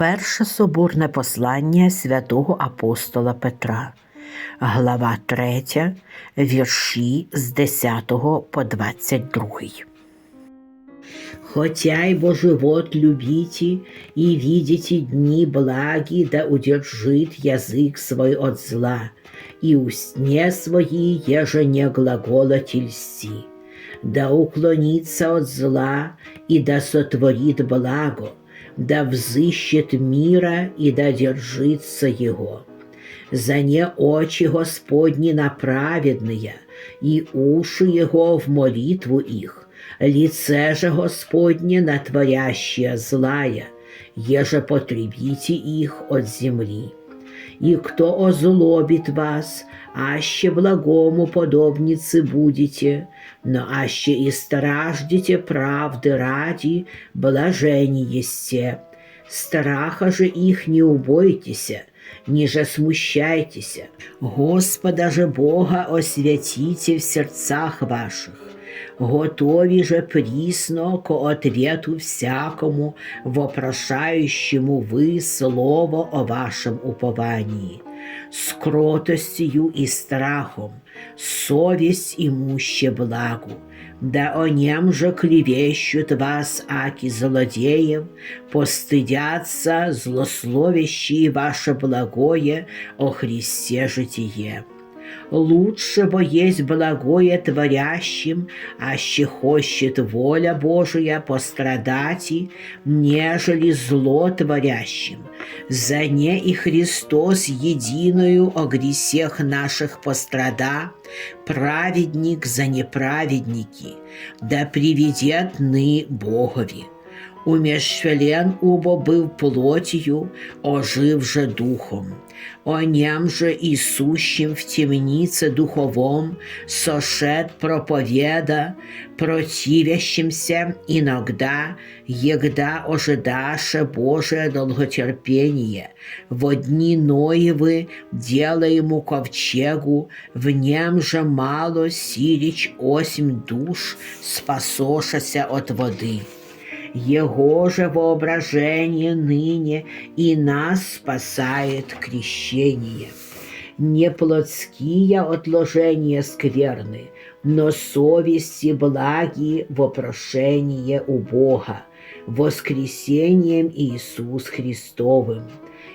Перше соборне послання святого апостола Петра, глава 3, вірші з 10 по 22. Хотя его живот любите и видите дни благи, да удержит язык свой от зла, и устне свои, еже не глаголоти льсти. Да уклонится от зла, и да сотворит благо, да взыщет мира, и да держится его. За не очи Господни на и уши его в молитву их, лице же Господне на творящее злая, еже потребите их от земли. И кто озлобит вас, аще благому подобницы будете, но аще и страждете правды ради, блажени есте. Страха же их не убойтеся, ниже смущайтеся. Господа же Бога освятите в сердцах ваших. Готові же прісно ко ответу всякому, вопрошающему вы слово о вашем уповании, с кротостью и страхом, совесть имуще благу, да о нем же клевещут вас, аки злодеев, постыдятся злословящие ваше благое о Христе житие. Лучше бо есть благое творящим, аще хочет воля Божия пострадать, нежели зло творящим. За не и Христос единую о гресех наших пострада, праведник за неправедники, да приведет ны Богові. Умещвелен убо був плотью, ожив же духом. О же и сущим в темнице духовом сошед проповеда, противящимся иногда, егда ожидаше Божие долготерпение, во дни Ноевы делаему ковчегу, в нем же мало силич осемь душ, спасошася от воды. Его же воображение ныне и нас спасает крещение. Не плотские отложения скверны, но совести благи вопрошение у Бога, воскресением Иисус Христовым.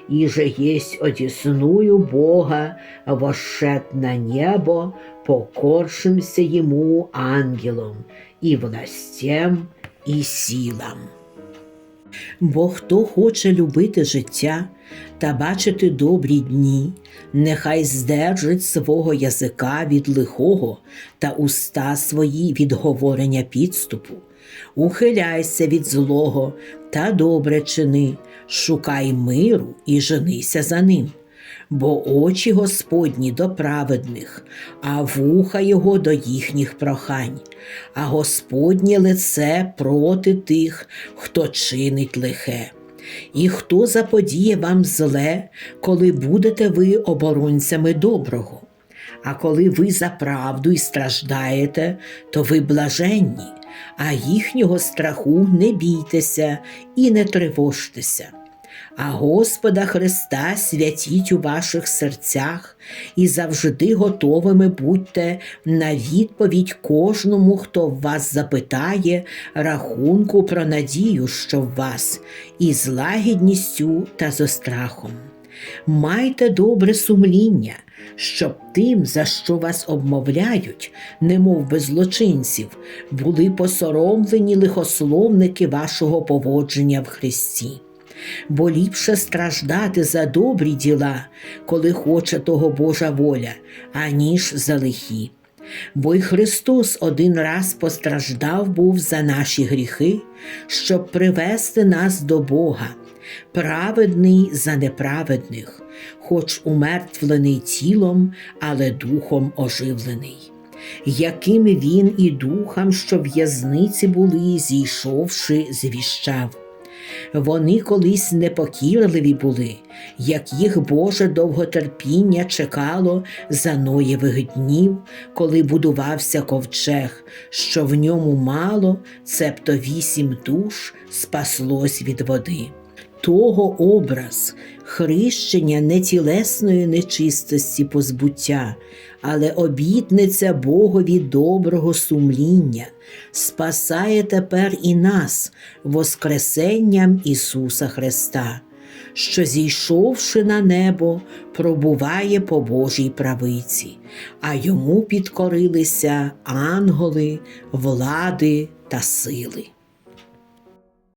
И же есть одесную Бога, вошед на небо, покоршимся Ему ангелом и властям, і сілам. Бо хто хоче любити життя та бачити добрі дні, нехай здержить свого язика від лихого та уста свої від говорення підступу, ухиляйся від злого та добре чини, шукай миру і женися за ним бо очі Господні до праведних, а вуха Його до їхніх прохань, а Господнє лице проти тих, хто чинить лихе. І хто заподіє вам зле, коли будете ви оборонцями доброго? А коли ви за правду і страждаєте, то ви блаженні, а їхнього страху не бійтеся і не тривожтеся а Господа Христа святіть у ваших серцях і завжди готовими будьте на відповідь кожному, хто вас запитає рахунку про надію, що в вас, і з лагідністю та з острахом. Майте добре сумління, щоб тим, за що вас обмовляють, немов би злочинців, були посоромлені лихословники вашого поводження в Христі бо ліпше страждати за добрі діла, коли хоче того Божа воля, аніж за лихі. Бо й Христос один раз постраждав був за наші гріхи, щоб привести нас до Бога, праведний за неправедних, хоч умертвлений тілом, але духом оживлений. Яким він і духам, що в'язниці були, зійшовши, звіщав. Вони колись непокірливі були, як їх Боже довготерпіння чекало за Ноєвих днів, коли будувався ковчег, що в ньому мало, цебто вісім душ спаслось від води. Того образ хрещення не тілесної нечистості позбуття, але обітниця Богові доброго сумління, спасає тепер і нас Воскресенням Ісуса Христа, що, зійшовши на небо, пробуває по Божій правиці, а йому підкорилися ангели, влади та сили.